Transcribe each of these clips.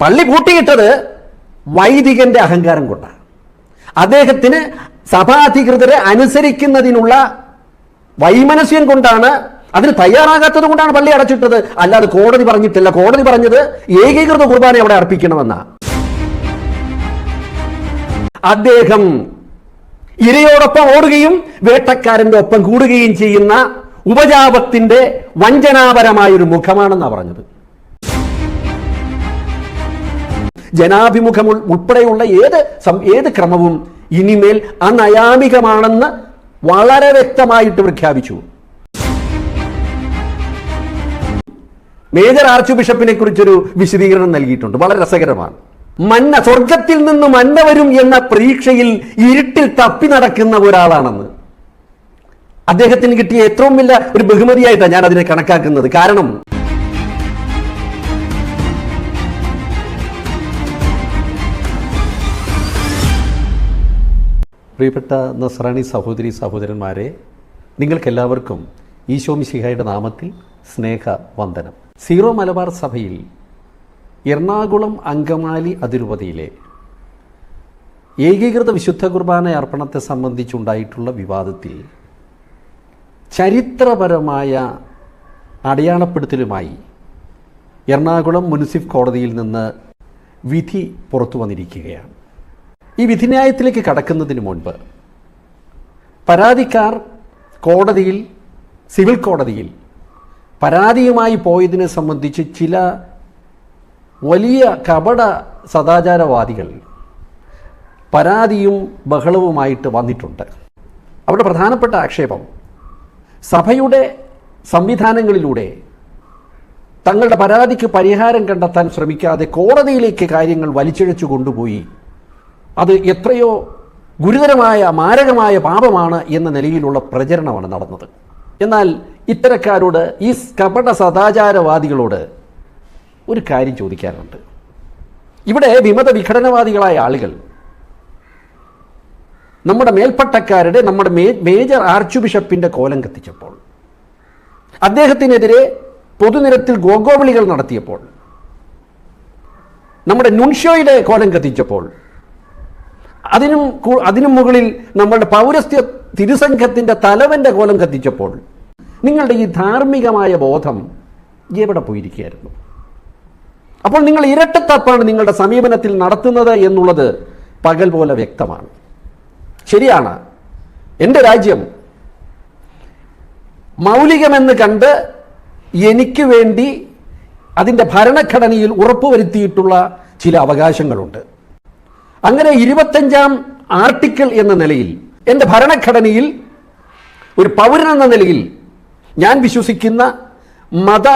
പള്ളി പൂട്ടിയിട്ടത് വൈദികന്റെ അഹങ്കാരം കൊണ്ടാണ്. അദ്ദേഹത്തിന് സഭാധികൃതരെ അനുസരിക്കുന്നതിനുള്ള വൈമനസ്യം കൊണ്ടാണ് അതിന് തയ്യാറാകാത്തത് കൊണ്ടാണ് പള്ളി അടച്ചിട്ടത്. അല്ലാതെ കോടതി പറഞ്ഞിട്ടില്ല. കോടതി പറഞ്ഞത് ഏകീകൃത കുർബാന അവിടെ അർപ്പിക്കണമെന്ന. അദ്ദേഹം ഇരയോടൊപ്പം ഓടുകയും വേട്ടക്കാരന്റെ ഒപ്പം കൂടുകയും ചെയ്യുന്ന ഉപജാപത്തിന്റെ വഞ്ചനാപരമായൊരു മുഖമാണെന്നാണ് പറഞ്ഞത്. ജനാഭിമുഖം ഉൾ- ഉൾപ്പെടെയുള്ള ഏത് ഏത് ക്രമവും ഇനിമേൽ അനയാമികമാണെന്ന് വളരെ വ്യക്തമായിട്ട് പ്രഖ്യാപിച്ചു. മേജർ ആർച്ച് ബിഷപ്പിനെ കുറിച്ചൊരു വിശദീകരണം നൽകിയിട്ടുണ്ട്. വളരെ രസകരമാണ്. മന്ന സ്വർഗത്തിൽ നിന്ന് മന്ന വരും എന്ന പ്രതീക്ഷയിൽ ഇരുട്ടിൽ തപ്പി നടക്കുന്ന ഒരാളാണെന്ന്. അദ്ദേഹത്തിന് കിട്ടിയ ഏറ്റവും വലിയ ഒരു ബഹുമതിയായിട്ടാണ് ഞാൻ അതിനെ കണക്കാക്കുന്നത്. കാരണം പ്രിയപ്പെട്ട നസ്രാണി സഹോദരി സഹോദരന്മാരെ നിങ്ങൾക്കെല്ലാവർക്കും ഈശോ മിശിഹായുടെ നാമത്തിൽ സ്നേഹ വന്ദനം സീറോ മലബാർ സഭയിൽ എറണാകുളം അങ്കമാലി അതിരൂപതയിലെ ഏകീകൃത വിശുദ്ധ കുർബാന അർപ്പണത്തെ സംബന്ധിച്ചുണ്ടായിട്ടുള്ള വിവാദത്തിൽ ചരിത്രപരമായ അടയാളപ്പെടുത്തലുമായി എറണാകുളം മുനിസിഫ് കോടതിയിൽ നിന്ന് വിധി പുറത്തു വന്നിരിക്കുകയാണ് ഈ വിധിന്യായത്തിലേക്ക് കടക്കുന്നതിന് മുൻപ് പരാതിക്കാർ കോടതിയിൽ സിവിൽ കോടതിയിൽ പരാതിയുമായി പോയതിനെ സംബന്ധിച്ച് ചില വലിയ കപട സദാചാരവാദികൾ പരാതിയും ബഹളവുമായിട്ട് വന്നിട്ടുണ്ട്. അവിടെ പ്രധാനപ്പെട്ട ആക്ഷേപം സഭയുടെ സംവിധാനങ്ങളിലൂടെ തങ്ങളുടെ പരാതിക്ക് പരിഹാരം കണ്ടെത്താൻ ശ്രമിക്കാതെ കോടതിയിലേക്ക് കാര്യങ്ങൾ വലിച്ചിഴച്ചു കൊണ്ടുപോയി. അത് എത്രയോ ഗുരുതരമായ മാരകമായ പാപമാണ് എന്ന നിലയിലുള്ള പ്രചരണമാണ് നടന്നത്. എന്നാൽ ഇത്തരക്കാരോട് ഈ കപട സദാചാരവാദികളോട് ഒരു കാര്യം ചോദിക്കാറുണ്ട് ഇവിടെ വിമത വിഘടനവാദികളായ ആളുകൾ നമ്മുടെ മേൽപ്പട്ടക്കാരുടെ നമ്മുടെ മേജർ ആർച്ച് ബിഷപ്പിന്റെ കോലം കത്തിച്ചപ്പോൾ അദ്ദേഹത്തിനെതിരെ പൊതുനിരത്തിൽ ഗോഗോവിളികൾ നടത്തിയപ്പോൾ നമ്മുടെ നുൻഷോയുടെ കോലം കത്തിച്ചപ്പോൾ അതിനും അതിനും മുകളിൽ നമ്മളുടെ പൗരസ്ത്യ തിരുസംഘത്തിന്റെ തലവന്റെ കോലം കത്തിച്ചപ്പോൾ നിങ്ങളുടെ ഈ ധാർമ്മികമായ ബോധം എവിടെ പോയിരിക്കുകയായിരുന്നു? അപ്പോൾ നിങ്ങൾ ഇരട്ടത്തപ്പാണ് നിങ്ങളുടെ സമീപനത്തിൽ നടത്തുന്നത് എന്നുള്ളത് പകൽ പോലെ വ്യക്തമാണ്. ശരിയാണ്. എന്റെ രാജ്യം മൗലികമെന്ന് കണ്ട് എനിക്ക് വേണ്ടി അതിന്റെ ഭരണഘടനയിൽ ഉറപ്പുവരുത്തിയിട്ടുള്ള ചില അവകാശങ്ങളുണ്ട്. അങ്ങനെ ഇരുപത്തഞ്ചാം ആർട്ടിക്കിൾ എന്ന നിലയിൽ എന്റെ ഭരണഘടനയിൽ ഒരു പൗരൻ എന്ന നിലയിൽ ഞാൻ വിശ്വസിക്കുന്ന മത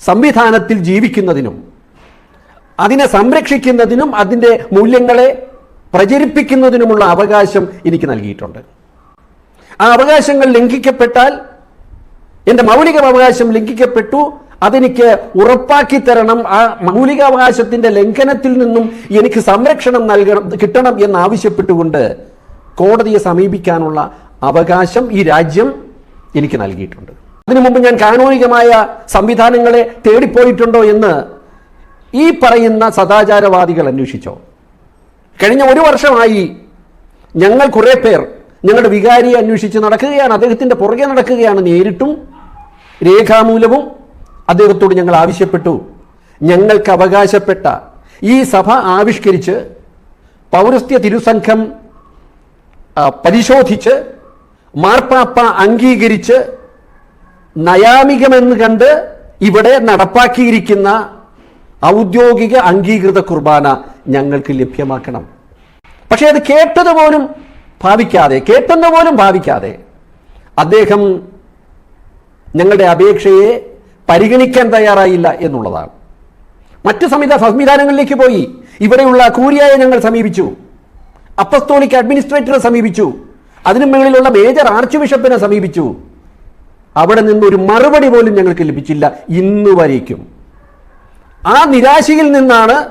സംവിധാനത്തിൽ ജീവിക്കുന്നതിനും അതിനെ സംരക്ഷിക്കുന്നതിനും അതിന്റെ മൂല്യങ്ങളെ പ്രചരിപ്പിക്കുന്നതിനുമുള്ള അവകാശം എനിക്ക് നൽകിയിട്ടുണ്ട്. ആ അവകാശങ്ങൾ ലംഘിക്കപ്പെട്ടാൽ എന്റെ മൗലിക അവകാശം ലംഘിക്കപ്പെട്ടു അതെനിക്ക് ഉറപ്പാക്കി തരണം. ആ മൗലികാവകാശത്തിന്റെ ലംഘനത്തിൽ നിന്നും എനിക്ക് സംരക്ഷണം നൽകണം കിട്ടണം എന്ന് ആവശ്യപ്പെട്ടുകൊണ്ട് കോടതിയെ സമീപിക്കാനുള്ള അവകാശം ഈ രാജ്യം എനിക്ക് നൽകിയിട്ടുണ്ട്. അതിനു മുമ്പ് ഞാൻ കാനൂനികമായ സംവിധാനങ്ങളെ തേടിപ്പോയിട്ടുണ്ടോ എന്ന് ഈ പറയുന്ന സദാചാരവാദികൾ അന്വേഷിച്ചോ? കഴിഞ്ഞ ഒരു വർഷമായി ഞങ്ങൾ കുറേ പേർ ഞങ്ങളുടെ വികാരിയെ അന്വേഷിച്ച് നടക്കുകയാണ്. അദ്ദേഹത്തിന്റെ പുറകെ നടക്കുകയാണ് നേരിട്ടും രേഖാമൂലവും അദ്ദേഹത്തോട് ഞങ്ങൾ ആവശ്യപ്പെട്ടു. ഞങ്ങൾക്ക് അവകാശപ്പെട്ട ഈ സഭ ആവിഷ്കരിച്ച് പൗരസ്ത്യ തിരുസംഘം പരിശോധിച്ച് മാർപ്പാപ്പ അംഗീകരിച്ച് നയാമികമെന്ന് കണ്ട് ഇവിടെ നടപ്പാക്കിയിരിക്കുന്ന ഔദ്യോഗിക അംഗീകൃത കുർബാന ഞങ്ങൾക്ക് ലഭ്യമാക്കണം. പക്ഷേ അത് കേട്ടത് പോലും ഭാവിക്കാതെ കേട്ടെന്ന് പോലും ഭാവിക്കാതെ അദ്ദേഹം ഞങ്ങളുടെ അപേക്ഷയെ പരിഗണിക്കാൻ തയ്യാറായില്ല എന്നുള്ളതാണ്. മറ്റ് സംവിധാ സംവിധാനങ്ങളിലേക്ക് പോയി. ഇവിടെയുള്ള കൂരിയായ ഞങ്ങൾ സമീപിച്ചു. അപ്പസ്തോലിക് അഡ്മിനിസ്ട്രേറ്ററെ സമീപിച്ചു. അതിനു മുകളിലുള്ള മേജർ ആർച്ച് ബിഷപ്പിനെ സമീപിച്ചു. അവിടെ നിന്ന് ഒരു മറുപടി പോലും ഞങ്ങൾക്ക് ലഭിച്ചില്ല. ഇന്ന് വരേക്കും. ആ നിരാശയിൽ നിന്നാണ്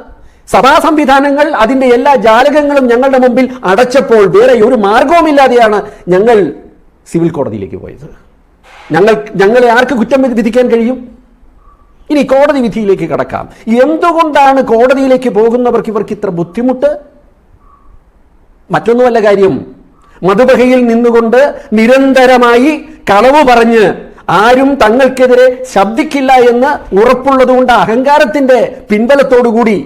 സഭാ സംവിധാനങ്ങൾ അതിന്റെ എല്ലാ ജാലകങ്ങളും ഞങ്ങളുടെ മുമ്പിൽ അടച്ചപ്പോൾ വേറെ ഒരു മാർഗവുമില്ലാതെയാണ് ഞങ്ങൾ സിവിൽ കോടതിയിലേക്ക് പോയത്. ഞങ്ങൾ ഞങ്ങളെ ആർക്ക് കുറ്റം വിധിക്കാൻ കഴിയും? ഇനി കോടതി വിധിയിലേക്ക് കടക്കാം. എന്തുകൊണ്ടാണ് കോടതിയിലേക്ക് പോകുന്നവർക്ക് ഇവർക്ക് ഇത്ര ബുദ്ധിമുട്ട്? മറ്റൊന്നുമല്ല കാര്യം മധുബഹയിൽ നിന്നുകൊണ്ട് നിരന്തരമായി കളവ് പറഞ്ഞ് ആരും തങ്ങൾക്കെതിരെ ശബ്ദിക്കില്ല എന്ന് ഉറപ്പുള്ളതുകൊണ്ട് അഹങ്കാരത്തിന്റെ പിൻബലത്തോടുകൂടി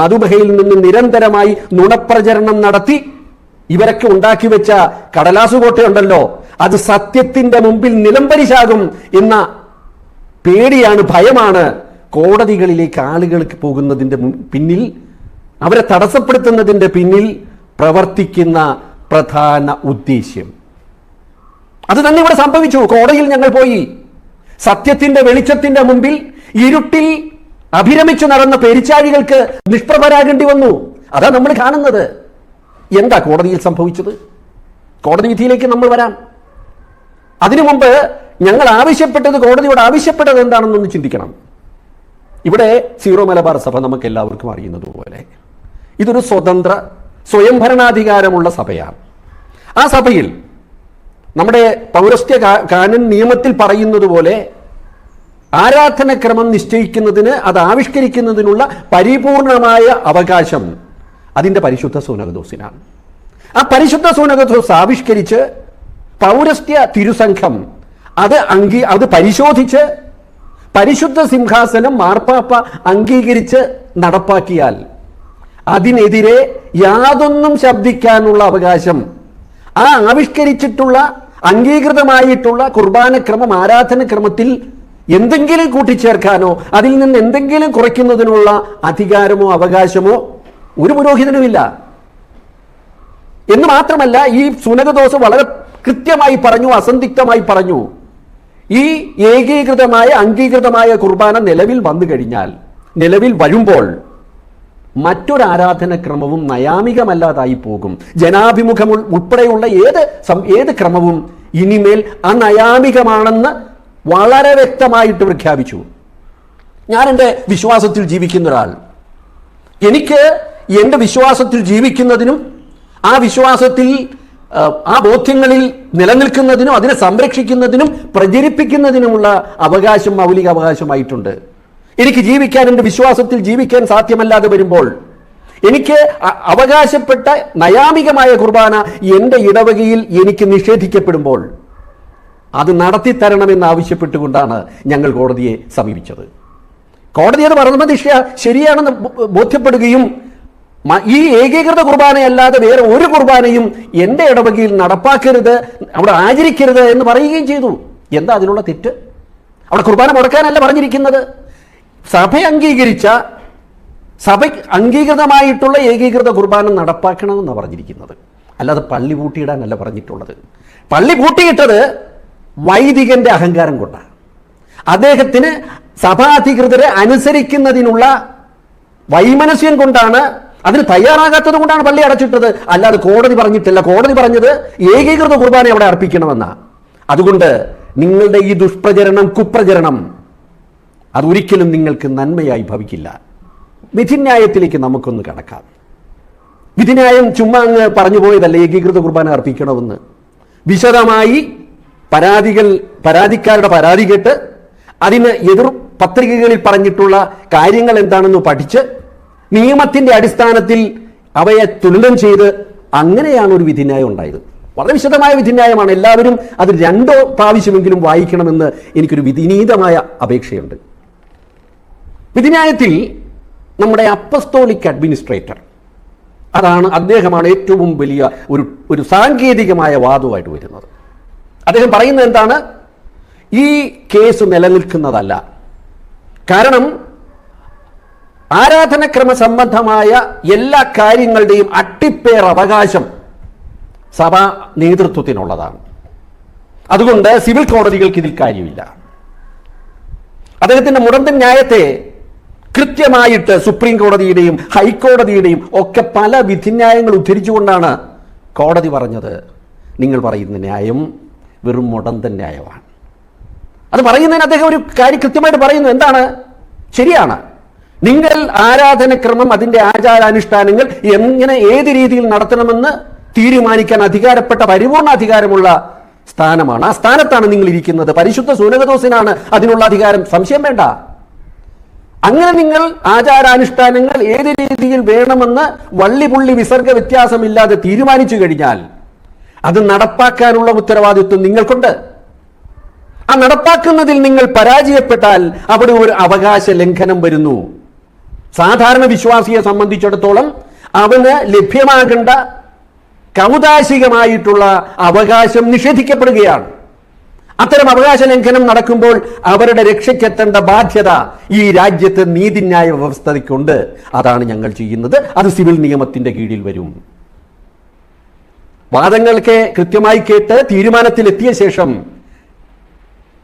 മധുബഹയിൽ നിന്ന് നിരന്തരമായി നുണപ്രചരണം നടത്തി ഇവരൊക്കെ ഉണ്ടാക്കി വെച്ച കടലാസു കോട്ടയുണ്ടല്ലോ. അത് സത്യത്തിന്റെ മുമ്പിൽ നിലംപരിശാകും എന്ന പേടിയാണ് ഭയമാണ് കോടതികളിലേക്ക് ആളുകൾക്ക് പോകുന്നതിന്റെ പിന്നിൽ അവരെ തടസ്സപ്പെടുത്തുന്നതിന്റെ പിന്നിൽ പ്രവർത്തിക്കുന്ന പ്രധാന ഉദ്ദേശ്യം. അത് തന്നെ ഇവിടെ സംഭവിച്ചു. കോടതിയിൽ ഞങ്ങൾ പോയി. സത്യത്തിന്റെ വെളിച്ചത്തിന്റെ മുമ്പിൽ ഇരുട്ടിൽ അഭിരമിച്ചു നടന്ന പെരിച്ചാഴികൾക്ക് നിഷ്പ്രഭരാകേണ്ടി വന്നു. അതാ നമ്മൾ കാണുന്നത്. എന്താ കോടതിയിൽ സംഭവിച്ചത്? കോടതി വിധിയിലേക്ക് നമ്മൾ വരാം. അതിനു മുമ്പ് ഞങ്ങൾ ആവശ്യപ്പെട്ടത് കോടതിയോട് ആവശ്യപ്പെട്ടത് എന്താണെന്നൊന്ന് ചിന്തിക്കണം. ഇവിടെ സീറോ മലബാർ സഭ നമുക്ക് എല്ലാവർക്കും അറിയുന്നതുപോലെ ഇതൊരു സ്വതന്ത്ര സ്വയംഭരണാധികാരമുള്ള സഭയാണ്. ആ സഭയിൽ നമ്മുടെ പൗരസ്ത്യ കാനൻ നിയമത്തിൽ പറയുന്നത് പോലെ ആരാധനക്രമം നിശ്ചയിക്കുന്നതിന് അത് ആവിഷ്കരിക്കുന്നതിനുള്ള പരിപൂർണമായ അവകാശം അതിന്റെ പരിശുദ്ധ സൂനകദോസിനാണ്. ആ പരിശുദ്ധ സൂനകദോസ് ആവിഷ്കരിച്ച് പൗരസ്ത്യ തിരുസംഘം അത് അംഗീ അത് പരിശോധിച്ച് പരിശുദ്ധ സിംഹാസനം മാർപ്പാപ്പ അംഗീകരിച്ച് നടപ്പാക്കിയാൽ അതിനെതിരെ യാതൊന്നും ശബ്ദിക്കാനുള്ള അവകാശം ആ ആവിഷ്കരിച്ചിട്ടുള്ള അംഗീകൃതമായിട്ടുള്ള കുർബാനക്രമം ആരാധനക്രമത്തിൽ എന്തെങ്കിലും കൂട്ടിച്ചേർക്കാനോ അതിൽ നിന്ന് എന്തെങ്കിലും കുറയ്ക്കുന്നതിനുള്ള അധികാരമോ അവകാശമോ ഒരു പുരോഹിതനുമില്ല. എന്ന് മാത്രമല്ല ഈ സുനകദോസ് വളരെ കൃത്യമായി പറഞ്ഞു അസന്ധിഗ്ധമായി പറഞ്ഞു. ഈ ഏകീകൃതമായ അംഗീകൃതമായ കുർബാന നിലവിൽ വന്നു കഴിഞ്ഞാൽ നിലവിൽ വരുമ്പോൾ മറ്റൊരു ആരാധനക്രമവും നയാമികമല്ലാതായി പോകും. ജനാഭിമുഖം ഉൾ- ഉൾപ്പെടെയുള്ള ഏത് ഏത് ക്രമവും ഇനിമേൽ അനയാമികമാണെന്ന് വളരെ വ്യക്തമായിട്ട് പ്രഖ്യാപിച്ചു. ഞാൻ എന്റെ വിശ്വാസത്തിൽ ജീവിക്കുന്ന ഒരാൾ എനിക്ക് എന്റെ വിശ്വാസത്തിൽ ജീവിക്കുന്നതിനും ആ വിശ്വാസത്തിൽ ആ, ബോധ്യങ്ങളിൽ നിലനിൽക്കുന്നതിനും അതിനെ സംരക്ഷിക്കുന്നതിനും പ്രചരിപ്പിക്കുന്നതിനുമുള്ള അവകാശം മൗലിക അവകാശമായിട്ടുണ്ട്. എനിക്ക് ജീവിക്കാൻ എന്റെ വിശ്വാസത്തിൽ ജീവിക്കാൻ സാധ്യമല്ലാതെ വരുമ്പോൾ എനിക്ക് അവകാശപ്പെട്ട നയാമികമായ കുർബാന എന്റെ ഇടവകയിൽ എനിക്ക് നിഷേധിക്കപ്പെടുമ്പോൾ അത് നടത്തിത്തരണമെന്ന് ആവശ്യപ്പെട്ടുകൊണ്ടാണ് ഞങ്ങൾ കോടതിയെ സമീപിച്ചത്. കോടതി അത് പറഞ്ഞ ദിക്ഷ ശരിയാണെന്ന് ബോധ്യപ്പെടുകയും ഈ ഏകീകൃത കുർബാനയല്ലാതെ വേറെ ഒരു കുർബാനയും എന്റെ ഇടവകയിൽ നടപ്പാക്കരുത് അവിടെ ആചരിക്കരുത് എന്ന് പറയുകയും ചെയ്തു. എന്താ അതിനുള്ള തെറ്റ്? അവിടെ കുർബാന മുടക്കാനല്ല പറഞ്ഞിരിക്കുന്നത്. സഭ അംഗീകരിച്ച സഭ അംഗീകൃതമായിട്ടുള്ള ഏകീകൃത കുർബാന നടപ്പാക്കണമെന്നാണ് പറഞ്ഞിരിക്കുന്നത്. അല്ലാതെ പള്ളി പൂട്ടിയിടാനല്ല പറഞ്ഞിട്ടുള്ളത്. പള്ളി പൂട്ടിയിട്ടത് വൈദികന്റെ അഹങ്കാരം കൊണ്ടാണ്. അദ്ദേഹത്തിന് സഭാധികൃതരെ അനുസരിക്കുന്നതിനുള്ള വൈമനസ്യം കൊണ്ടാണ് അതിന് തയ്യാറാകാത്തത് കൊണ്ടാണ് പള്ളി അടച്ചിട്ടത്. അല്ലാതെ കോടതി പറഞ്ഞിട്ടില്ല. കോടതി പറഞ്ഞത് ഏകീകൃത കുർബാന അവിടെ അർപ്പിക്കണമെന്നാ. അതുകൊണ്ട് നിങ്ങളുടെ ഈ ദുഷ്പ്രചരണം കുപ്രചരണം അതൊരിക്കലും നിങ്ങൾക്ക് നന്മയായി ഭവിക്കില്ല. വിധിന്യായത്തിലേക്ക് നമുക്കൊന്ന് കടക്കാം. വിധിന്യായം ചുമ്മാ അങ്ങ് പറഞ്ഞു പോയതല്ല ഏകീകൃത കുർബാന അർപ്പിക്കണമെന്ന്. വിശദമായി പരാതികൾ പരാതിക്കാരുടെ പരാതി കേട്ട് അതിന് എതിർ പത്രികകളിൽ പറഞ്ഞിട്ടുള്ള കാര്യങ്ങൾ എന്താണെന്ന് പഠിച്ച് നിയമത്തിന്റെ അടിസ്ഥാനത്തിൽ അവയെ തുലനം ചെയ്ത് അങ്ങനെയാണ് ഒരു വിധിന്യായം ഉണ്ടായത്. വളരെ വിശദമായ വിധിന്യായമാണ്. എല്ലാവരും അത് രണ്ടോ പ്രാവശ്യമെങ്കിലും വായിക്കണമെന്ന് എനിക്കൊരു വിധിനീതമായ അപേക്ഷയുണ്ട്. വിധിന്യായത്തിൽ നമ്മുടെ അപ്പസ്തോലിക് അഡ്മിനിസ്ട്രേറ്റർ അതാണ് അദ്ദേഹമാണ് ഏറ്റവും വലിയ ഒരു ഒരു സാങ്കേതികമായ വാദവുമായിട്ട് വരുന്നത്. അദ്ദേഹം പറയുന്നത് എന്താണ്? ഈ കേസ് നിലനിൽക്കുന്നതല്ല. കാരണം ആരാധനക്രമ സംബന്ധമായ എല്ലാ കാര്യങ്ങളുടെയും അട്ടിപ്പേർ അവകാശം സഭാ നേതൃത്വത്തിനുള്ളതാണ്. അതുകൊണ്ട് സിവിൽ കോടതികൾക്ക് ഇതിൽ കാര്യമില്ല. അദ്ദേഹത്തിന്റെ മുടന്തൻ ന്യായത്തെ കൃത്യമായിട്ട് സുപ്രീം കോടതിയുടെയും ഹൈക്കോടതിയുടെയും ഒക്കെ പല വിധിന്യായങ്ങൾ ഉദ്ധരിച്ചുകൊണ്ടാണ് കോടതി പറഞ്ഞത്. നിങ്ങൾ പറയുന്ന ന്യായം വെറും മുടന്തൻ ന്യായമാണ്. അത് പറയുന്നതിന് അദ്ദേഹം ഒരു കാര്യം കൃത്യമായിട്ട് പറയുന്നു. എന്താണ്? ശരിയാണ്. നിങ്ങൾ ആരാധനക്രമം അതിന്റെ ആചാരാനുഷ്ഠാനങ്ങൾ എങ്ങനെ ഏത് രീതിയിൽ നടത്തണമെന്ന് തീരുമാനിക്കാൻ അധികാരപ്പെട്ട പരിപൂർണ അധികാരമുള്ള സ്ഥാനമാണ്. ആ സ്ഥാനത്താണ് നിങ്ങൾ ഇരിക്കുന്നത്. പരിശുദ്ധ സൂനകദോസിനാണ് അതിനുള്ള അധികാരം. സംശയം വേണ്ട. അങ്ങനെ നിങ്ങൾ ആചാരാനുഷ്ഠാനങ്ങൾ ഏത് രീതിയിൽ വേണമെന്ന് വള്ളിപുള്ളി വിസർഗ വ്യത്യാസമില്ലാതെ തീരുമാനിച്ചു കഴിഞ്ഞാൽ അത് നടപ്പാക്കാനുള്ള ഉത്തരവാദിത്വം നിങ്ങൾക്കുണ്ട്. ആ നടപ്പാക്കുന്നതിൽ നിങ്ങൾ പരാജയപ്പെട്ടാൽ അവിടെ ഒരു അവകാശ ലംഘനം വരുന്നു. സാധാരണ വിശ്വാസിയെ സംബന്ധിച്ചിടത്തോളം അവന് ലഭ്യമാകേണ്ട കൗതാശികമായിട്ടുള്ള അവകാശം നിഷേധിക്കപ്പെടുകയാണ്. അത്തരം അവകാശ ലംഘനം നടക്കുമ്പോൾ അവരുടെ രക്ഷയ്ക്കെത്തേണ്ട ബാധ്യത ഈ രാജ്യത്ത് നീതിന്യായ വ്യവസ്ഥയ്ക്കുണ്ട് അതാണ് ഞങ്ങൾ ചെയ്യുന്നത്. അത് സിവിൽ നിയമത്തിന്റെ കീഴിൽ വരും. വാദങ്ങൾക്ക് കൃത്യമായി കേട്ട് തീരുമാനത്തിലെത്തിയ ശേഷം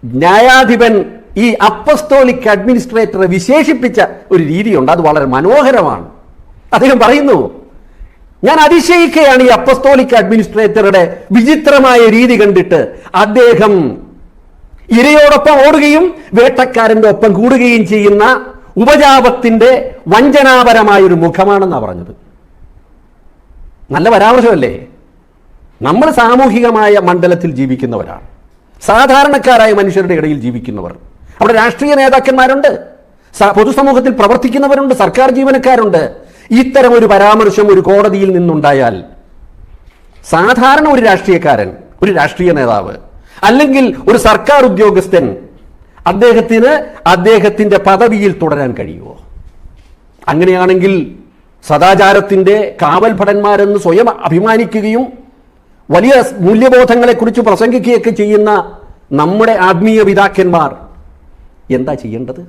ന്യായാധിപൻ ഈ അപ്പസ്തോലിക് അഡ്മിനിസ്ട്രേറ്ററെ വിശേഷിപ്പിച്ച ഒരു രീതിയുണ്ട്. അത് വളരെ മനോഹരമാണ്. അദ്ദേഹം പറയുന്നു ഞാൻ അതിശയിക്കുകയാണ് ഈ അപ്പസ്തോലിക് അഡ്മിനിസ്ട്രേറ്ററുടെ വിചിത്രമായ രീതി കണ്ടിട്ട്. അദ്ദേഹം ഇരയോടൊപ്പം ഓടുകയും വേട്ടക്കാരന്റെ ഒപ്പം കൂടുകയും ചെയ്യുന്ന ഉപജാപത്തിന്റെ വഞ്ചനാപരമായ ഒരു മുഖമാണെന്നാണ് പറഞ്ഞത്. നല്ല പരാമർശമല്ലേ? നമ്മൾ സാമൂഹികമായ മണ്ഡലത്തിൽ ജീവിക്കുന്നവരാണ്. സാധാരണക്കാരായ മനുഷ്യരുടെ ഇടയിൽ ജീവിക്കുന്നവർ. അവിടെ രാഷ്ട്രീയ നേതാക്കന്മാരുണ്ട്. പൊതുസമൂഹത്തിൽ പ്രവർത്തിക്കുന്നവരുണ്ട് സർക്കാർ ജീവനക്കാരുണ്ട്. ഇത്തരം ഒരു പരാമർശം ഒരു കോടതിയിൽ നിന്നുണ്ടായാൽ സാധാരണ ഒരു രാഷ്ട്രീയക്കാരൻ ഒരു രാഷ്ട്രീയ നേതാവ് അല്ലെങ്കിൽ ഒരു സർക്കാർ ഉദ്യോഗസ്ഥൻ അദ്ദേഹത്തിന് അദ്ദേഹത്തിന്റെ പദവിയിൽ തുടരാൻ കഴിയുമോ? അങ്ങനെയാണെങ്കിൽ സദാചാരത്തിന്റെ കാവൽ ഭടന്മാരെന്ന് സ്വയം അഭിമാനിക്കുകയും വലിയ മൂല്യബോധങ്ങളെക്കുറിച്ച് പ്രസംഗിക്കുകയൊക്കെ ചെയ്യുന്ന നമ്മുടെ ആത്മീയ പിതാക്കന്മാർ എന്താ ചെയ്യേണ്ടത്?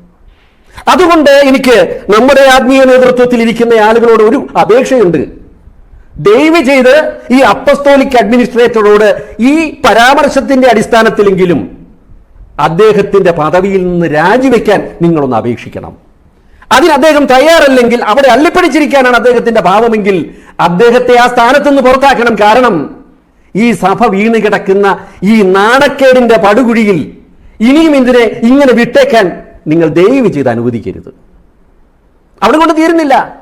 അതുകൊണ്ട് എനിക്ക് നമ്മുടെ ആത്മീയ നേതൃത്വത്തിൽ ഇരിക്കുന്ന ആളുകളോട് ഒരു അപേക്ഷയുണ്ട്. ദയവ് ചെയ്ത് ഈ അപ്പസ്തോലിക് അഡ്മിനിസ്ട്രേറ്ററോട് ഈ പരാമർശത്തിന്റെ അടിസ്ഥാനത്തിലെങ്കിലും അദ്ദേഹത്തിന്റെ പദവിയിൽ നിന്ന് രാജിവെക്കാൻ നിങ്ങളൊന്ന് അപേക്ഷിക്കണം. അതിന് അദ്ദേഹം തയ്യാറല്ലെങ്കിൽ അവിടെ അള്ളിപ്പിടിച്ചിരിക്കാനാണ് അദ്ദേഹത്തിന്റെ ഭാവമെങ്കിൽ അദ്ദേഹത്തെ ആ സ്ഥാനത്ത് നിന്ന് പുറത്താക്കണം. കാരണം ഈ സഭ വീണ് കിടക്കുന്ന ഈ നാണക്കേടിന്റെ പടുകുഴിയിൽ ഇനിയും ഇതിനെ ഇങ്ങനെ വിട്ടേക്കാൻ നിങ്ങൾ ദയവ് ചെയ്ത് അനുവദിക്കരുത്. അവിടെ കൊണ്ട് തീരുന്നില്ല.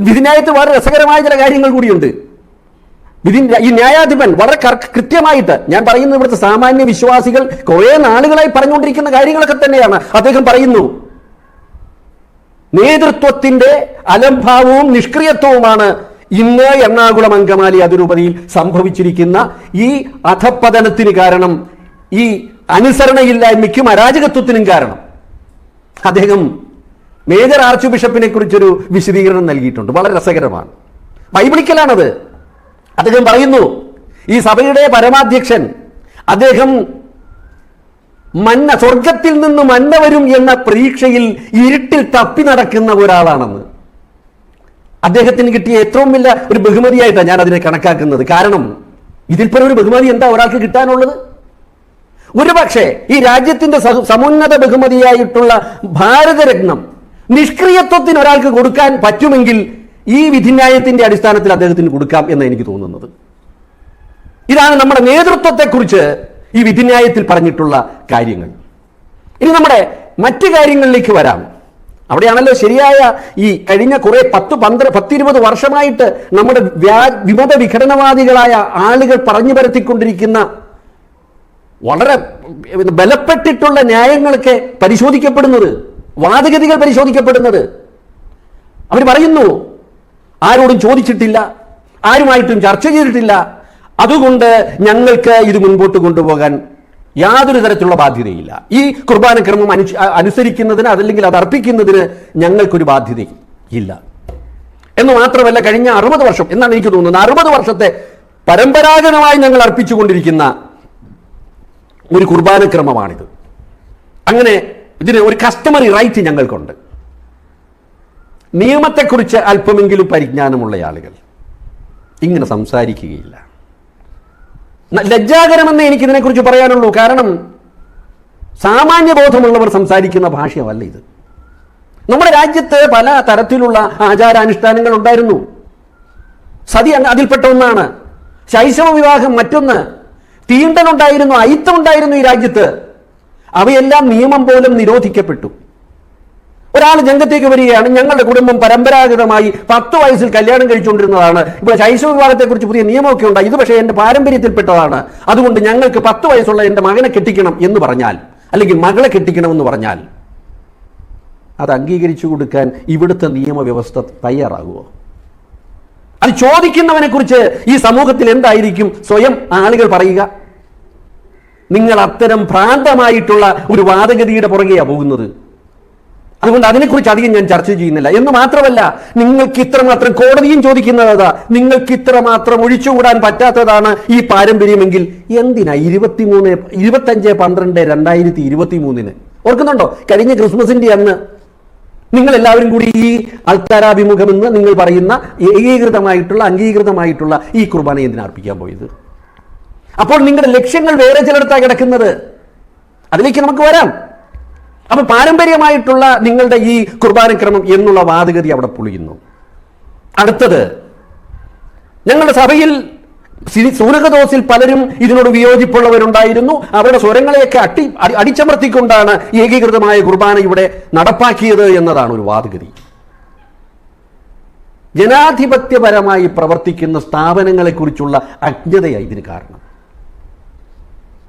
വിധിന്യായത്തിൽ വളരെ രസകരമായ ചില കാര്യങ്ങൾ കൂടിയുണ്ട്. വിധി ഈ ന്യായാധിപൻ വളരെ കൃത്യമായിട്ട് ഞാൻ പറയുന്നത് ഇവിടുത്തെ സാമാന്യ വിശ്വാസികൾ കുറെ നാളുകളായി പറഞ്ഞുകൊണ്ടിരിക്കുന്ന കാര്യങ്ങളൊക്കെ തന്നെയാണ് അദ്ദേഹം പറയുന്നു. നേതൃത്വത്തിന്റെ അലംഭാവവും നിഷ്ക്രിയത്വവുമാണ് ഇന്ന് എറണാകുളം അങ്കമാലി അതിരൂപതയിൽ സംഭവിച്ചിരിക്കുന്ന ഈ അധപ്പതനത്തിന് കാരണം ഈ അനുസരണയില്ലായ്മയ്ക്കും അരാജകത്വത്തിനും കാരണം. അദ്ദേഹം മേജർ ആർച്ച് ബിഷപ്പിനെ കുറിച്ചൊരു വിശദീകരണം നൽകിയിട്ടുണ്ട്. വളരെ രസകരമാണ്. ബൈബിളിക്കലാണത്. അദ്ദേഹം പറയുന്നു ഈ സഭയുടെ പരമാധ്യക്ഷൻ അദ്ദേഹം മന്ന സ്വർഗത്തിൽ നിന്ന് മന്ന വരും എന്ന പ്രതീക്ഷയിൽ ഇരുട്ടിൽ തപ്പി നടക്കുന്ന ഒരാളാണെന്ന്. അദ്ദേഹത്തിന് കിട്ടിയ ഏറ്റവും വലിയ ഒരു ബഹുമതിയായിട്ടാണ് ഞാൻ അതിനെ കണക്കാക്കുന്നത്. കാരണം ഇതിൽ ഒരു ബഹുമതി എന്താ ഒരാൾക്ക് കിട്ടാനുള്ളത്? ഒരു പക്ഷേ ഈ രാജ്യത്തിന്റെ സമുന്നത ബഹുമതിയായിട്ടുള്ള ഭാരതരത്നം നിഷ്ക്രിയത്വത്തിന് ഒരാൾക്ക് കൊടുക്കാൻ പറ്റുമെങ്കിൽ ഈ വിധിന്യായത്തിന്റെ അടിസ്ഥാനത്തിൽ അദ്ദേഹത്തിന് കൊടുക്കാം എന്ന് എനിക്ക് തോന്നുന്നത്. ഇതാണ് നമ്മുടെ നേതൃത്വത്തെക്കുറിച്ച് ഈ വിധിന്യായത്തിൽ പറഞ്ഞിട്ടുള്ള കാര്യങ്ങൾ. ഇനി നമ്മുടെ മറ്റു കാര്യങ്ങളിലേക്ക് വരാം. അവിടെയാണല്ലോ ശരിയായ ഈ കഴിഞ്ഞ കുറെ പത്ത് പന്ത്ര പത്തിരുപത് വർഷമായിട്ട് നമ്മുടെ വ്യാ വിമത വിഘടനവാദികളായ ആളുകൾ പറഞ്ഞു പരത്തിക്കൊണ്ടിരിക്കുന്ന വളരെ ബലപ്പെട്ടിട്ടുള്ള ന്യായങ്ങളൊക്കെ പരിശോധിക്കപ്പെടുന്നത് വാദഗതികൾ പരിശോധിക്കപ്പെടുന്നത്. അവർ പറയുന്നു ആരോടും ചോദിച്ചിട്ടില്ല ആരുമായിട്ടും ചർച്ച ചെയ്തിട്ടില്ല. അതുകൊണ്ട് ഞങ്ങൾക്ക് ഇത് മുൻപോട്ട് കൊണ്ടുപോകാൻ യാതൊരു തരത്തിലുള്ള ബാധ്യതയില്ല. ഈ കുർബാന ക്രമം അനു അനുസരിക്കുന്നതിന് അതല്ലെങ്കിൽ അത് അർപ്പിക്കുന്നതിന് ഞങ്ങൾക്കൊരു ബാധ്യത ഇല്ല എന്ന് മാത്രമല്ല കഴിഞ്ഞ അറുപത് വർഷം എന്നാണ് എനിക്ക് തോന്നുന്നത് അറുപത് വർഷത്തെ പരമ്പരാഗതമായി ഞങ്ങൾ അർപ്പിച്ചുകൊണ്ടിരിക്കുന്ന ഒരു കുർബാനക്രമമാണിത്. അങ്ങനെ ഇതിന് ഒരു കസ്റ്റമറി റൈറ്റ് ഞങ്ങൾക്കുണ്ട്. നിയമത്തെക്കുറിച്ച് അല്പമെങ്കിലും പരിജ്ഞാനമുള്ള ആളുകൾ ഇങ്ങനെ സംസാരിക്കുകയില്ല. ലജ്ജാകരമെന്ന് എനിക്കിതിനെക്കുറിച്ച് പറയാനുള്ളൂ. കാരണം സാമാന്യ ബോധമുള്ളവർ സംസാരിക്കുന്ന ഭാഷയല്ല ഇത്. നമ്മുടെ രാജ്യത്ത് പല തരത്തിലുള്ള ആചാരാനുഷ്ഠാനങ്ങൾ ഉണ്ടായിരുന്നു. സതി അതിൽപ്പെട്ട ഒന്നാണ്. ശൈശവ വിവാഹം മറ്റൊന്ന് തീണ്ടലുണ്ടായിരുന്നു അയിത്തം ഉണ്ടായിരുന്നു ഈ രാജ്യത്ത്. അവയെല്ലാം നിയമം പോലും നിരോധിക്കപ്പെട്ടു. ഒരാൾ രംഗത്തേക്ക് വരികയാണ് ഞങ്ങളുടെ കുടുംബം പരമ്പരാഗതമായി പത്ത് വയസ്സിൽ കല്യാണം കഴിച്ചുകൊണ്ടിരുന്നതാണ്. ഇപ്പോൾ ശൈശവ വിവാഹത്തെക്കുറിച്ച് പുതിയ നിയമമൊക്കെ ഉണ്ടായി ഇത് പക്ഷേ എന്റെ പാരമ്പര്യത്തിൽപ്പെട്ടതാണ്. അതുകൊണ്ട് ഞങ്ങൾക്ക് പത്ത് വയസ്സുള്ള എന്റെ മകനെ കെട്ടിക്കണം എന്ന് പറഞ്ഞാൽ അല്ലെങ്കിൽ മകളെ കെട്ടിക്കണം എന്ന് പറഞ്ഞാൽ അത് അംഗീകരിച്ചു കൊടുക്കാൻ ഇവിടുത്തെ നിയമവ്യവസ്ഥ തയ്യാറാകുമോ? അത് ചോദിക്കുന്നവനെ കുറിച്ച് ഈ സമൂഹത്തിൽ എന്തായിരിക്കും? സ്വയം ആളുകൾ പറയുക. നിങ്ങൾ അത്തരം ഭ്രാന്തമായിട്ടുള്ള ഒരു വാദഗതിയുടെ പുറകെയാണ് പോകുന്നത്. അതുകൊണ്ട് അതിനെക്കുറിച്ച് അധികം ഞാൻ ചർച്ച ചെയ്യുന്നില്ല. എന്ന് മാത്രമല്ല നിങ്ങൾക്ക് ഇത്രമാത്രം കോടതിയും ചോദിക്കുന്നതാ. നിങ്ങൾക്ക് ഇത്രമാത്രം ഒഴിച്ചുകൂടാൻ പറ്റാത്തതാണ് ഈ പാരമ്പര്യമെങ്കിൽ എന്തിനാ ഇരുപത്തിമൂന്ന് ഇരുപത്തഞ്ച് പന്ത്രണ്ട് രണ്ടായിരത്തി ഇരുപത്തി മൂന്നിന് ഓർക്കുന്നുണ്ടോ? കഴിഞ്ഞ ക്രിസ്മസിന്റെ അന്ന് നിങ്ങൾ എല്ലാവരും കൂടി ഈ അൾത്താരാഭിമുഖമെന്ന് നിങ്ങൾ പറയുന്ന ഏകീകൃതമായിട്ടുള്ള അംഗീകൃതമായിട്ടുള്ള ഈ കുർബാന എന്തിനാ അർപ്പിക്കാൻ പോയത്? അപ്പോൾ നിങ്ങളുടെ ലക്ഷ്യങ്ങൾ വേറെ ചിലയിടത്താണ് കിടക്കുന്നത്. അതിലേക്ക് നമുക്ക് വരാം. അപ്പൊ പാരമ്പര്യമായിട്ടുള്ള നിങ്ങളുടെ ഈ കുർബാനക്രമം എന്നുള്ള വാദഗതി അവിടെ പൊളിയുന്നു. അടുത്തത് ഞങ്ങളുടെ സഭയിൽ സൂനകദോസിൽ പലരും ഇതിനോട് വിയോജിപ്പുള്ളവരുണ്ടായിരുന്നു. അവരുടെ സ്വരങ്ങളെയൊക്കെ അട്ടി അടി- അടിച്ചമർത്തിക്കൊണ്ടാണ് ഏകീകൃതമായ കുർബാന ഇവിടെ നടപ്പാക്കിയത് എന്നതാണ് ഒരു വാദഗതി. ജനാധിപത്യപരമായി പ്രവർത്തിക്കുന്ന സ്ഥാപനങ്ങളെക്കുറിച്ചുള്ള അജ്ഞതയായി ഇതിന് കാരണം.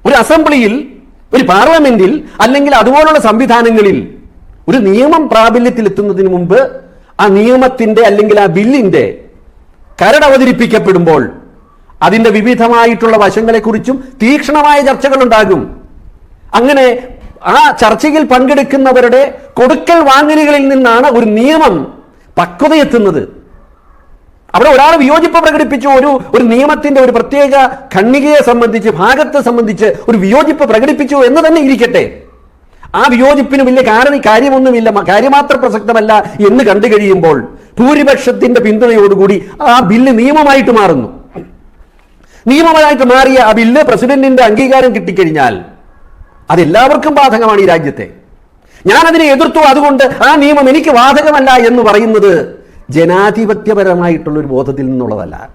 ഒരു അസംബ്ലിയിൽ ഒരു പാർലമെന്റിൽ അല്ലെങ്കിൽ അതുപോലുള്ള സംവിധാനങ്ങളിൽ ഒരു നിയമം പ്രാബല്യത്തിൽ എത്തുന്നതിന് മുമ്പ് ആ നിയമത്തിന്റെ അല്ലെങ്കിൽ ആ ബില്ലിന്റെ കരട് അവതരിപ്പിക്കപ്പെടുമ്പോൾ അതിന്റെ വിവിധമായിട്ടുള്ള വശങ്ങളെക്കുറിച്ചും തീക്ഷണമായ ചർച്ചകൾ ഉണ്ടാകും അങ്ങനെ ആ ചർച്ചയിൽ പങ്കെടുക്കുന്നവരുടെ കൊടുക്കൽ വാങ്ങലുകളിൽ നിന്നാണ് ഒരു നിയമം പക്വതയെത്തുന്നത്. അവിടെ ഒരാൾ വിയോജിപ്പ് പ്രകടിപ്പിച്ചു ഒരു ഒരു നിയമത്തിന്റെ ഒരു പ്രത്യേക ഖണ്ണികയെ സംബന്ധിച്ച് ഭാഗത്തെ സംബന്ധിച്ച് ഒരു വിയോജിപ്പ് പ്രകടിപ്പിച്ചു എന്ന് തന്നെ ഇരിക്കട്ടെ. ആ വിയോജിപ്പിന് വലിയ കാരണം കാര്യമൊന്നുമില്ല കാര്യമാത്ര പ്രസക്തമല്ല എന്ന് കണ്ടു കഴിയുമ്പോൾ ഭൂരിപക്ഷത്തിന്റെ പിന്തുണയോടുകൂടി ആ ബില്ല് നിയമമായിട്ട് മാറുന്നു. നിയമമായിട്ട് മാറിയ ആ ബില്ല് പ്രസിഡന്റിന്റെ അംഗീകാരം കിട്ടിക്കഴിഞ്ഞാൽ അതെല്ലാവർക്കും ബാധകമാണ് ഈ രാജ്യത്തെ. ഞാൻ അതിനെ എതിർത്തു. അതുകൊണ്ട് ആ നിയമം എനിക്ക് ബാധകമല്ല എന്ന് പറയുന്നത് ജനാധിപത്യപരമായിട്ടുള്ള ഒരു ബോധത്തിൽ നിന്നുള്ളതല്ല.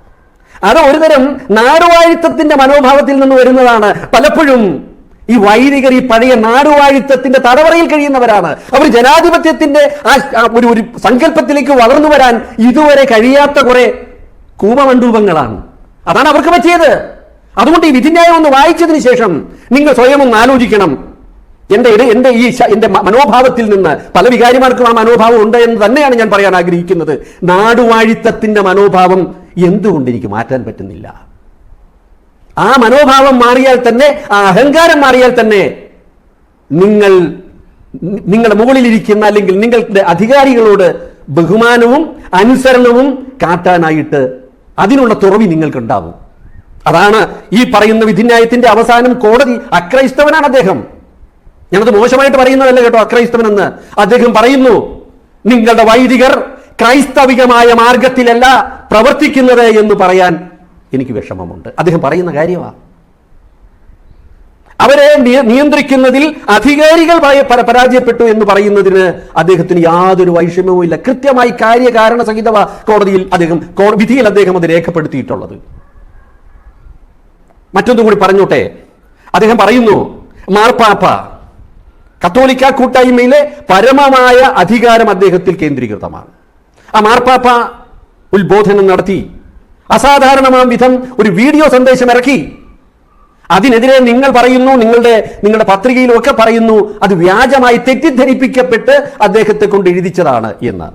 അത് ഒരുതരം നാടുവാഴിത്തത്തിന്റെ മനോഭാവത്തിൽ നിന്ന് വരുന്നതാണ്. പലപ്പോഴും ഈ വൈദികർ ഈ പഴയ നാടുവാഴിത്തത്തിന്റെ തടവറയിൽ കഴിയുന്നവരാണ്. അവർ ജനാധിപത്യത്തിന്റെ ആ ഒരു ഒരു സങ്കല്പത്തിലേക്ക് വളർന്നു വരാൻ ഇതുവരെ കഴിയാത്ത കുറെ കൂപമണ്ഡൂപങ്ങളാണ് അതാണ് അവർക്ക് പറ്റിയത്. അതുകൊണ്ട് ഈ വിധിന്യായം ഒന്ന് വായിച്ചതിന് ശേഷം നിങ്ങൾ സ്വയം ഒന്ന് ആലോചിക്കണം. എന്റെ ഇത് ഈ എന്റെ മനോഭാവത്തിൽ നിന്ന് പല വികാരിമാർക്കും ആ മനോഭാവം ഉണ്ട് എന്ന് തന്നെയാണ് ഞാൻ പറയാൻ ആഗ്രഹിക്കുന്നത്. നാടുവാഴിത്തത്തിന്റെ മനോഭാവം എന്തുകൊണ്ട് എനിക്ക് മാറ്റാൻ പറ്റുന്നില്ല? ആ മനോഭാവം മാറിയാൽ തന്നെ ആ അഹങ്കാരം മാറിയാൽ തന്നെ നിങ്ങൾ നിങ്ങളുടെ മുകളിലിരിക്കുന്ന അല്ലെങ്കിൽ നിങ്ങളുടെ അധികാരികളോട് ബഹുമാനവും അനുസരണവും കാട്ടാനായിട്ട് അതിനുള്ള തുറവി നിങ്ങൾക്കുണ്ടാവും. അതാണ് ഈ പറയുന്ന വിധിന്യായത്തിന്റെ അവസാനം കോടതി അക്രൈസ്തവനാണ് അദ്ദേഹം. ഞാനത് മോശമായിട്ട് പറയുന്നതല്ല കേട്ടോ അക്രൈസ്തവൻ എന്ന് അദ്ദേഹം പറയുന്നു നിങ്ങളുടെ വൈദികർ ക്രൈസ്തവികമായ മാർഗത്തിലല്ല പ്രവർത്തിക്കുന്നത് എന്ന് പറയാൻ എനിക്ക് വിഷമമുണ്ട്. അദ്ദേഹം പറയുന്ന കാര്യമാണ് അവരെ നിയന്ത്രിക്കുന്നതിൽ അധികാരികൾ പരാജയപ്പെട്ടു എന്ന് പറയുന്നതിന് അദ്ദേഹത്തിന് യാതൊരു വൈഷമ്യവും ഇല്ല. കൃത്യമായി കാര്യകാരണ സഹിതമാ കോടതിയിൽ അദ്ദേഹം വിധിയിൽ അദ്ദേഹം അത് രേഖപ്പെടുത്തിയിട്ടുള്ളത്. മറ്റൊന്നും കൂടി പറഞ്ഞോട്ടെ. അദ്ദേഹം പറയുന്നു മാർപ്പാപ്പ കത്തോലിക്ക കൂട്ടായ്മയിലെ പരമമായ അധികാരം അദ്ദേഹത്തിൽ കേന്ദ്രീകൃതമാണ്. ആ മാർപ്പാപ്പ ഉത്ബോധനം നടത്തി അസാധാരണമാം വിധം ഒരു വീഡിയോ സന്ദേശം ഇറക്കി അതിനെതിരെ നിങ്ങൾ പറയുന്നു നിങ്ങളുടെ നിങ്ങളുടെ പത്രികയിലൊക്കെ പറയുന്നു അത് വ്യാജമായി തെറ്റിദ്ധരിപ്പിക്കപ്പെട്ട് അദ്ദേഹത്തെ കൊണ്ട് എഴുതിച്ചതാണ് എന്ന്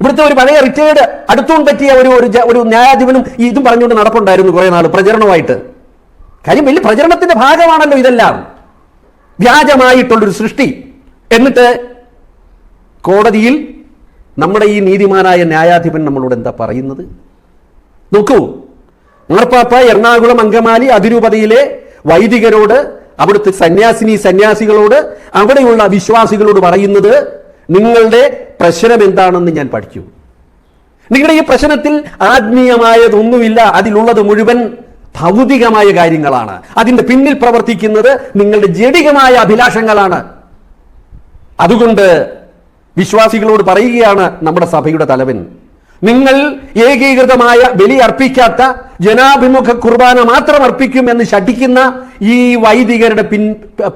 ഇവിടുത്തെ ഒരു പഴയ റിട്ടയേർഡ് അടുത്തോണ്ട് പറ്റിയ ഒരു ഒരു ഒരു ന്യായാധിപനും ഇതും പറഞ്ഞുകൊണ്ട് നടപ്പുണ്ടായിരുന്നു കുറെ നാൾ പ്രചരണമായിട്ട് കാര്യം വലിയ പ്രചരണത്തിന്റെ ഭാഗമാണല്ലോ ഇതെല്ലാം. വ്യാജമായിട്ടുള്ളൊരു സൃഷ്ടി. എന്നിട്ട് കോടതിയിൽ നമ്മുടെ ഈ നീതിമാനായ ന്യായാധിപൻ നമ്മളോട് എന്താ പറയുന്നത്? നോക്കൂ മാർപ്പാപ്പ എറണാകുളം അങ്കമാലി അതിരൂപതയിലെ വൈദികരോട് അവിടുത്തെ സന്യാസിനി സന്യാസികളോട് അവിടെയുള്ള വിശ്വാസികളോട് പറയുന്നത് നിങ്ങളുടെ പ്രശ്നം എന്താണെന്ന് ഞാൻ പഠിച്ചു. നിങ്ങളുടെ ഈ പ്രശ്നത്തിൽ ആത്മീയമായതൊന്നുമില്ല. അതിലുള്ളത് മുഴുവൻ ഭൗതികമായ കാര്യങ്ങളാണ്. അതിന്റെ പിന്നിൽ പ്രവർത്തിക്കുന്നത് നിങ്ങളുടെ ജടികമായ അഭിലാഷങ്ങളാണ്. അതുകൊണ്ട് വിശ്വാസികളോട് പറയുകയാണ് നമ്മുടെ സഭയുടെ തലവൻ. നിങ്ങൾ ഏകീകൃതമായ ബലി അർപ്പിക്കാത്ത ജനാഭിമുഖ കുർബാന മാത്രം അർപ്പിക്കും എന്ന് ശഠിക്കുന്ന ഈ വൈദികരുടെ പിൻ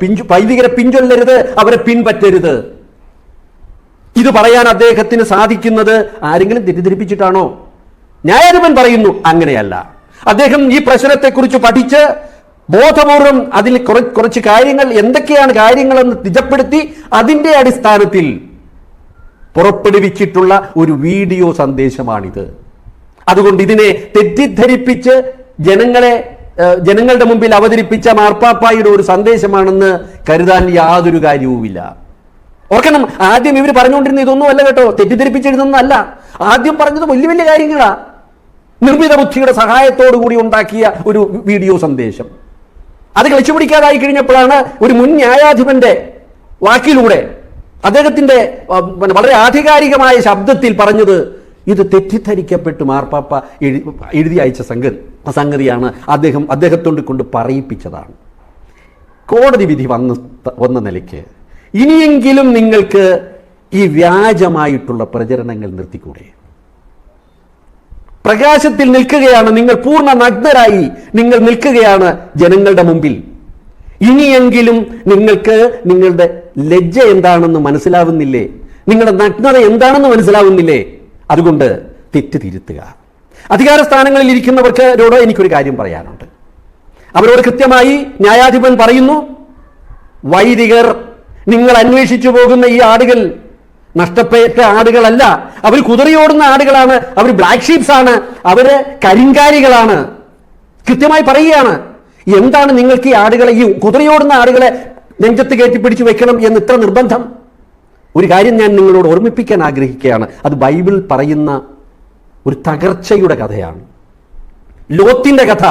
പിഞ്ചു വൈദികരെ പിൻചൊല്ലരുത് അവരെ പിൻപറ്റരുത്. ഇത് പറയാൻ അദ്ദേഹത്തിന് സാധിക്കുന്നത് ആരെങ്കിലും തെറ്റിദ്ധരിപ്പിച്ചിട്ടാണോ? ന്യായാധിപൻ പറയുന്നു അങ്ങനെയല്ല. അദ്ദേഹം ഈ പ്രശ്നത്തെക്കുറിച്ച് പഠിച്ച് ബോധപൂർവം അതിൽ കുറച്ച് കാര്യങ്ങൾ എന്തൊക്കെയാണ് കാര്യങ്ങളെന്ന് നിജപ്പെടുത്തി അതിന്റെ അടിസ്ഥാനത്തിൽ പുറപ്പെടുവിച്ചിട്ടുള്ള ഒരു വീഡിയോ സന്ദേശമാണിത്. അതുകൊണ്ട് ഇതിനെ തെറ്റിദ്ധരിപ്പിച്ച് ജനങ്ങളെ ജനങ്ങളുടെ മുമ്പിൽ അവതരിപ്പിച്ച മാർപ്പാപ്പായുടെ ഒരു സന്ദേശമാണെന്ന് കരുതാൻ യാതൊരു കാര്യവുമില്ല. ഓർക്കണം ആദ്യം ഇവർ പറഞ്ഞുകൊണ്ടിരുന്ന ഇതൊന്നും അല്ല കേട്ടോ. തെറ്റിദ്ധരിപ്പിച്ചിരുന്നല്ല ആദ്യം പറഞ്ഞത് വലിയ വലിയ കാര്യങ്ങളാ. നിർമ്മിത ബുദ്ധിയുടെ സഹായത്തോടു കൂടി ഉണ്ടാക്കിയ ഒരു വീഡിയോ സന്ദേശം. അത് കളിച്ചു പിടിക്കാതായി കഴിഞ്ഞപ്പോഴാണ് ഒരു മുൻ ന്യായാധിപന്റെ വാക്കിലൂടെ അദ്ദേഹത്തിന്റെ വളരെ ആധികാരികമായ ശബ്ദത്തിൽ പറഞ്ഞത് ഇത് തെറ്റിദ്ധരിക്കപ്പെട്ടു മാർപ്പാപ്പ എഴു- എഴുതി അയച്ച സംഗതി സംഗതിയാണ് അദ്ദേഹം അദ്ദേഹത്തോണ്ട് കൊണ്ട് പറയിപ്പിച്ചതാണ്. കോടതി വിധി വന്ന വന്ന നിലയ്ക്ക് ഇനിയെങ്കിലും നിങ്ങൾക്ക് ഈ വ്യാജമായിട്ടുള്ള പ്രചരണങ്ങൾ നിർത്തിക്കൂടെ? പ്രകാശത്തിൽ നിൽക്കുകയാണ് നിങ്ങൾ പൂർണ നഗ്നരായി നിങ്ങൾ നിൽക്കുകയാണ് ജനങ്ങളുടെ മുമ്പിൽ. ഇനിയെങ്കിലും നിങ്ങൾക്ക് നിങ്ങളുടെ ലജ്ജ എന്താണെന്ന് മനസ്സിലാവുന്നില്ലേ? നിങ്ങളുടെ നഗ്നത എന്താണെന്ന് മനസ്സിലാവുന്നില്ലേ? അതുകൊണ്ട് തെറ്റ് തിരുത്തുക. അധികാര സ്ഥാനങ്ങളിൽ ഇരിക്കുന്നവർക്കരോട് എനിക്കൊരു കാര്യം പറയാനുണ്ട്. അവരോട് കൃത്യമായി ന്യായാധിപൻ പറയുന്നു വൈദികർ നിങ്ങൾ അന്വേഷിച്ചു പോകുന്ന ഈ ആടുകൾ നഷ്ടപ്പെട്ട ആടുകളല്ല. അവർ കുതിരയോടുന്ന ആടുകളാണ്. അവർ ബ്ലാക്ക് ഷീപ്സ് ആണ്. അവർ കരിങ്കാരികളാണ് കൃത്യമായി പറയുകയാണ്. എന്താണ് നിങ്ങൾക്ക് ഈ ആടുകളെ ഈ കുതിരയോടുന്ന ആടുകളെ നെഞ്ചത്ത് കയറ്റി പിടിച്ചു വെക്കണം എന്ന് ഇത്ര നിർബന്ധം? ഒരു കാര്യം ഞാൻ നിങ്ങളോട് ഓർമ്മിപ്പിക്കാൻ ആഗ്രഹിക്കുകയാണ്. അത് ബൈബിൾ പറയുന്ന ഒരു തകർച്ചയുടെ കഥയാണ്. ലോത്തിന്റെ കഥ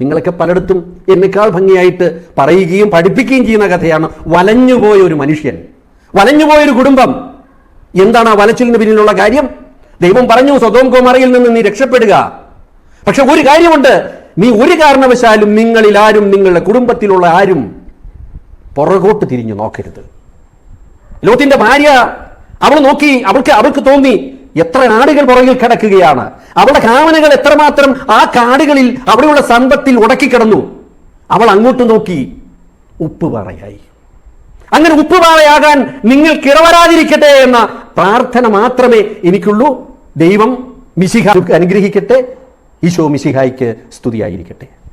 നിങ്ങളൊക്കെ പലയിടത്തും എന്നെക്കാൾ ഭംഗിയായിട്ട് പറയുകയും പഠിപ്പിക്കുകയും ചെയ്യുന്ന കഥയാണ്. വലഞ്ഞുപോയ ഒരു മനുഷ്യൻ വലഞ്ഞുപോയൊരു കുടുംബം. എന്താണ് ആ വലച്ചിലിന് പിന്നിലുള്ള കാര്യം? ദൈവം പറഞ്ഞു സ്വതോം കോമറയിൽ നിന്ന് നീ രക്ഷപ്പെടുക. പക്ഷെ ഒരു കാര്യമുണ്ട് നീ ഒരു കാരണവശാലും നിങ്ങളിൽ ആരും നിങ്ങളുടെ കുടുംബത്തിലുള്ള ആരും പുറകോട്ട് തിരിഞ്ഞു നോക്കരുത്. ലോത്തിന്റെ ഭാര്യ അവൾ നോക്കി അവൾക്ക് അവൾക്ക് തോന്നി എത്ര കാടുകൾ പുറകിൽ കിടക്കുകയാണ്. അവളുടെ കാമനകൾ എത്രമാത്രം ആ കാടുകളിൽ അവിടെയുള്ള സമ്പത്തിൽ ഉടക്കിക്കിടന്നു. അവൾ അങ്ങോട്ട് നോക്കി ഉപ്പുപാറയായി അങ്ങനെ ഉപ്പുപാറയാകാൻ നിങ്ങൾ കിടവരാതിരിക്കട്ടെ എന്ന പ്രാർത്ഥന മാത്രമേ എനിക്കുള്ളൂ. ദൈവം മിശിഹ അനുഗ്രഹിക്കട്ടെ. ഈശോ മിശിഹായിക്ക് സ്തുതിയായിരിക്കട്ടെ.